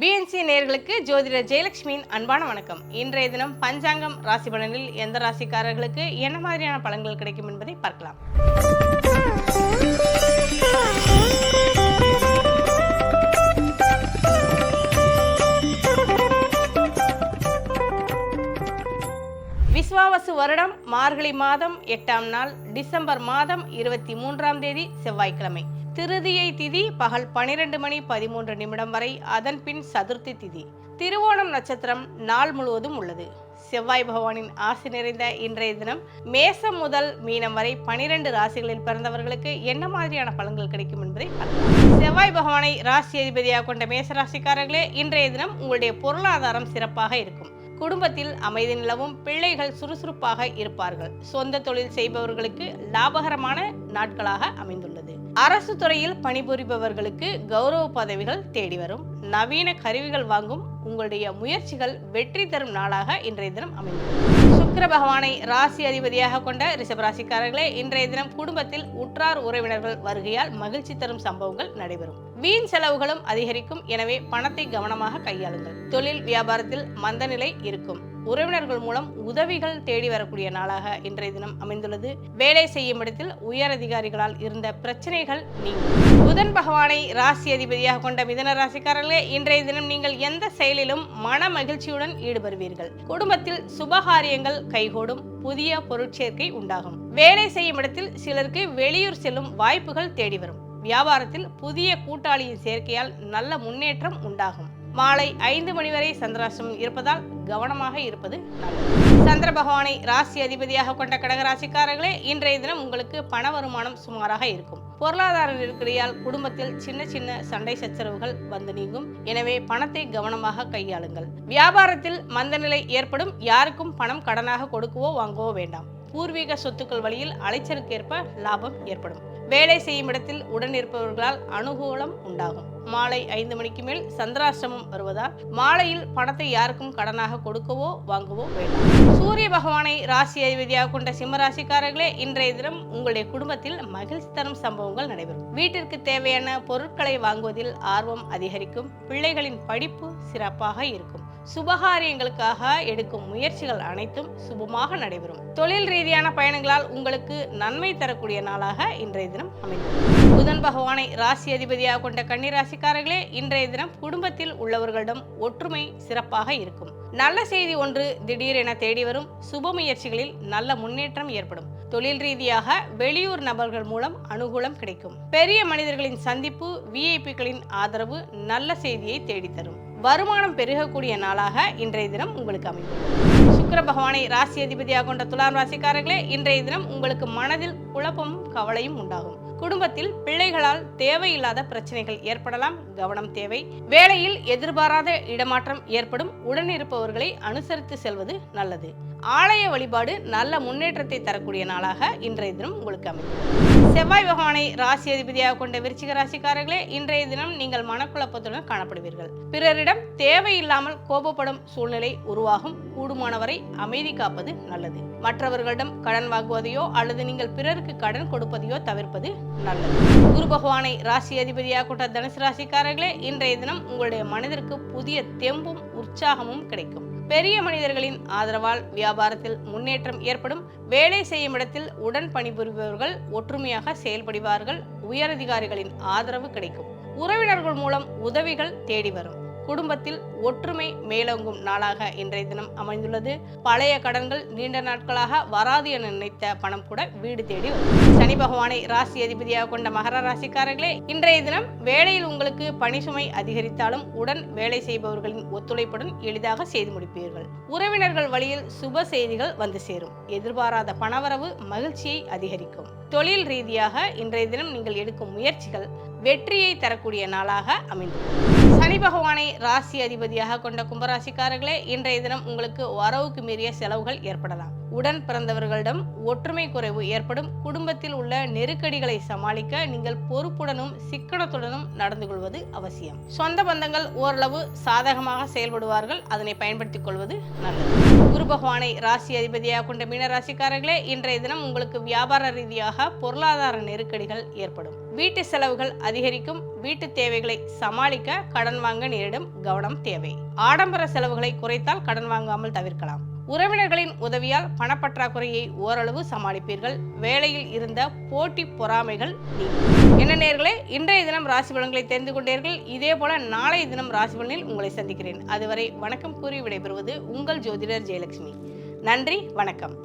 BNC நேர்களுக்கு ஜோதிடர் ஜெயலட்சுமியின் அன்பான வணக்கம். இன்றைய தினம் பஞ்சாங்கம் ராசி பலனில் எந்த ராசிக்காரர்களுக்கு என்ன மாதிரியான பலன்கள் கிடைக்கும் என்பதை பார்க்கலாம். விஸ்வாவசு வருடம் மார்கழி மாதம் எட்டாம் நாள் டிசம்பர் மாதம் இருபத்தி மூன்றாம் தேதி செவ்வாய்க்கிழமை. திருதியை திதி பகல் பனிரெண்டு மணி பதிமூன்று நிமிடம் வரை அதன் பின் சதுர்த்தி திதி. திருவோணம் நட்சத்திரம் நாள் முழுவதும் உள்ளது. செவ்வாய் பகவானின் ஆசி நிறைந்த இன்றைய தினம் மேசம் முதல் மீனம் வரை பனிரெண்டு ராசிகளில் பிறந்தவர்களுக்கு என்ன மாதிரியான பலன்கள் கிடைக்கும் என்பதை செவ்வாய் பகவானை ராசி அதிபதியாக கொண்ட மேச ராசிக்காரர்களே இன்றைய தினம் உங்களுடைய பொருளாதாரம் சிறப்பாக இருக்கும். குடும்பத்தில் அமைதி நிலவும் பிள்ளைகள் சுறுசுறுப்பாக இருப்பார்கள். சொந்த தொழில் செய்பவர்களுக்கு லாபகரமான நாட்களாக அமைந்துள்ளது. அரசு துறையில் பணிபுரிபவர்களுக்கு கௌரவ பதவிகள் தேடி வரும். நவீன கருவிகள் வாங்கும் உங்களுடைய முயற்சிகள் வெற்றி தரும் நாளாக இன்றைய தினம் அமையும். சுக்கர பகவானை ராசி அதிபதியாக கொண்ட ரிஷபராசிக்காரர்களே இன்றைய தினம் குடும்பத்தில் உற்றார் உறவினர்கள் வருகையால் மகிழ்ச்சி தரும் சம்பவங்கள் நடைபெறும். வீண் செலவுகளும் அதிகரிக்கும். எனவே பணத்தை கவனமாக கையாளுங்கள். தொழில் வியாபாரத்தில் மந்தநிலை இருக்கும். உறவினர்கள் மூலம் உதவிகள் தேடி வரக்கூடிய நாளாக இன்றைய தினம் அமைந்துள்ளது. வேலை செய்யும் இடத்தில் உயர் அதிகாரிகளால் இருந்த பிரச்சனைகள் நீங்கும். புதன் பகவானை ராசி அதிபதியாக கொண்ட மிதன ராசிக்காரர்களே இன்றைய தினம் நீங்கள் எந்த செயலிலும் மன மகிழ்ச்சியுடன் ஈடுபடுவீர்கள். குடும்பத்தில் சுபகாரியங்கள் கைகூடும் புதிய பொருட்சேர்க்கை உண்டாகும். வேலை செய்யும் இடத்தில் சிலருக்கு வெளியூர் செல்லும் வாய்ப்புகள் தேடி வரும். வியாபாரத்தில் புதிய கூட்டாளியின் சேர்க்கையால் நல்ல முன்னேற்றம் உண்டாகும். மாலை ஐந்து மணி வரை சந்திராசிரமம் இருப்பதால் கவனமாக இருப்பது நல்லது. சந்திர பகவானை ராசி அதிபதியாக கொண்ட கடகராசிக்காரர்களே இன்றைய தினம் உங்களுக்கு பண வருமானம் சுமாராக இருக்கும். பொருளாதார நெருக்கடியால் குடும்பத்தில் சின்ன சின்ன சண்டை சச்சரவுகள் வந்து நீங்கும். எனவே பணத்தை கவனமாக கையாளுங்கள். வியாபாரத்தில் மந்தநிலை ஏற்படும். யாருக்கும் பணம் கடனாக கொடுக்கவோ வாங்கவோ வேண்டாம். பூர்வீக சொத்துக்கள் வழியில் அலைச்சலுக்கேற்ப லாபம் ஏற்படும். வேலை செய்யும் இடத்தில் உடன் இருப்பவர்களால் அனுகூலம் உண்டாகும். மாலை ஐந்து மணிக்கு மேல் சந்திராசிரமம் வருவதால் மாலையில் பணத்தை யாருக்கும் கடனாக கொடுக்கவோ வாங்கவோ வேண்டாம். சூரிய பகவானை ராசி அதிபதியாக கொண்ட சிம்மராசிக்காரர்களே இன்றைய தினம் உங்களுடைய குடும்பத்தில் மகிழ்ச்சி தரும் சம்பவங்கள் நடைபெறும். வீட்டிற்கு தேவையான பொருட்களை வாங்குவதில் ஆர்வம் அதிகரிக்கும். பிள்ளைகளின் படிப்பு சிறப்பாக இருக்கும். சுபகாரியங்களுக்காக எடுக்கும் முயற்சிகள் அனைத்தும் சுபமாக நடைபெறும். தொழில் ரீதியான பயணங்களால் உங்களுக்கு நன்மை தரக்கூடிய நாளாக இன்றைய தினம் அமைந்துள்ளது புதன் பகவானை ராசி அதிபதியாக கொண்ட கன்னிராசிக்காரர்களே இன்றைய தினம் குடும்பத்தில் உள்ளவர்களிடம் ஒற்றுமை சிறப்பாக இருக்கும். நல்ல செய்தி ஒன்று திடீரென தேடி வரும். சுப முயற்சிகளில் நல்ல முன்னேற்றம் ஏற்படும். தொழில் ரீதியாக வெளியூர் நபர்கள் மூலம் அனுகூலம் கிடைக்கும். பெரிய மனிதர்களின் சந்திப்பு விஐபிக்களின் ஆதரவு நல்ல செய்தியை தேடித்தரும். வருமானம் பெருகக்கூடிய நாளாக இன்றைய தினம் உங்களுக்கு அமையும். சுக்கர பகவானை ராசி அதிபதியாக கொண்ட துலாம் ராசிக்காரர்களே இன்றைய தினம் உங்களுக்கு மனதில் குழப்பமும் கவலையும் உண்டாகும். குடும்பத்தில் பிள்ளைகளால் தேவையில்லாத பிரச்சனைகள் ஏற்படலாம். கவனம் தேவை. வேலையில் எதிர்பாராத இடமாற்றம் ஏற்படும். உடனிருப்பவர்களை அனுசரித்து செல்வது நல்லது. ஆலய வழிபாடு நல்ல முன்னேற்றத்தை தரக்கூடிய நாளாக இன்றைய தினம் உங்களுக்கு அமையும். செவ்வாய் பகவானை ராசி அதிபதியாக கொண்ட விருச்சிக ராசிக்காரர்களே இன்றைய தினம் நீங்கள் மனக்குழப்பத்துடன் காணப்படுவீர்கள். பிறரிடம் தேவையில்லாமல் கோபப்படும் சூழ்நிலை உருவாகும். கூடுமானவரை அமைதி காப்பது நல்லது. மற்றவர்களிடம் கடன் வாங்குவதையோ அல்லது நீங்கள் பிறருக்கு கடன் கொடுப்பதையோ தவிர்ப்பது நல்லது. குரு பகவானை ராசி அதிபதியாக கொண்ட தனுசு ராசிக்காரர்களே இன்றைய தினம் உங்களுடைய மனதிற்கு புதிய தெம்பும் உற்சாகமும் கிடைக்கும். பெரிய மனிதர்களின் ஆதரவால் வியாபாரத்தில் முன்னேற்றம் ஏற்படும். வேலை செய்யும் இடத்தில் உடன் பணிபுரிபவர்கள் ஒற்றுமையாக செயல்படுவார்கள். உயரதிகாரிகளின் ஆதரவு கிடைக்கும். உறவினர்கள் மூலம் உதவிகள் தேடி வரும். குடும்பத்தில் ஒற்றுமை மேலோங்கும் நாளாக இன்றைய தினம் அமைந்துள்ளது. பழைய கடன்கள் நீண்ட நாட்களாக வராது என நினைத்த பணம் கூட வீடு தேடி சனி பகவானை ராசி அதிபதியாக கொண்ட மகர ராசிக்காரர்களே இன்றைய தினம் வேலையில் உங்களுக்கு பணி சுமை அதிகரித்தாலும் உடன் வேலை செய்பவர்களின் ஒத்துழைப்புடன் எளிதாக செய்து முடிப்பீர்கள். உறவினர்கள் வழியில் சுப செய்திகள் வந்து சேரும். எதிர்பாராத பணவரவு மகிழ்ச்சியை அதிகரிக்கும். தொழில் ரீதியாக இன்றைய தினம் நீங்கள் எடுக்கும் முயற்சிகள் வெற்றியை தரக்கூடிய நாளாக அமைந்துள்ளது சனி பகவானை ராசி அதிபதியாக கொண்ட கும்பராசிக்காரர்களே இன்றைய தினம் உங்களுக்கு வரவுக்கு மீறிய செலவுகள் ஏற்படலாம். உடன் பிறந்தவர்களிடம் ஒற்றுமை குறைவு ஏற்படும். குடும்பத்தில் உள்ள நெருக்கடிகளை சமாளிக்க நீங்கள் பொறுப்புடனும் சிக்கனத்துடனும் நடந்து கொள்வது அவசியம். சொந்த பந்தங்கள் ஓரளவு சாதகமாக செயல்படுவார்கள். அதனை பயன்படுத்திக் கொள்வது நல்லது. குரு பகவானை ராசி அதிபதியாக கொண்ட மீனராசிக்காரர்களே இன்றைய தினம் உங்களுக்கு வியாபார ரீதியாக பொருளாதார நெருக்கடிகள் ஏற்படும். வீட்டு செலவுகள் அதிகரிக்கும். வீட்டு தேவைகளை சமாளிக்க கடன் வாங்க நேரிடும் கவனம் தேவை. ஆடம்பர செலவுகளை குறைத்தால் கடன் வாங்காமல் தவிர்க்கலாம். உறவினர்களின் உதவியால் பணப்பற்றாக்குறையை ஓரளவு சமாளிப்பீர்கள். வேலையில் இருந்த போட்டி பொறாமைகள் என்ன நேர்களே இன்றைய தினம் ராசி பலன்களை தெரிந்து கொண்டீர்கள். இதே போல நாளைய தினம் ராசி பலனில் உங்களை சந்திக்கிறேன். அதுவரை வணக்கம் கூறி விடைபெறுவது உங்கள் ஜோதிடர் ஜெயலட்சுமி. நன்றி வணக்கம்.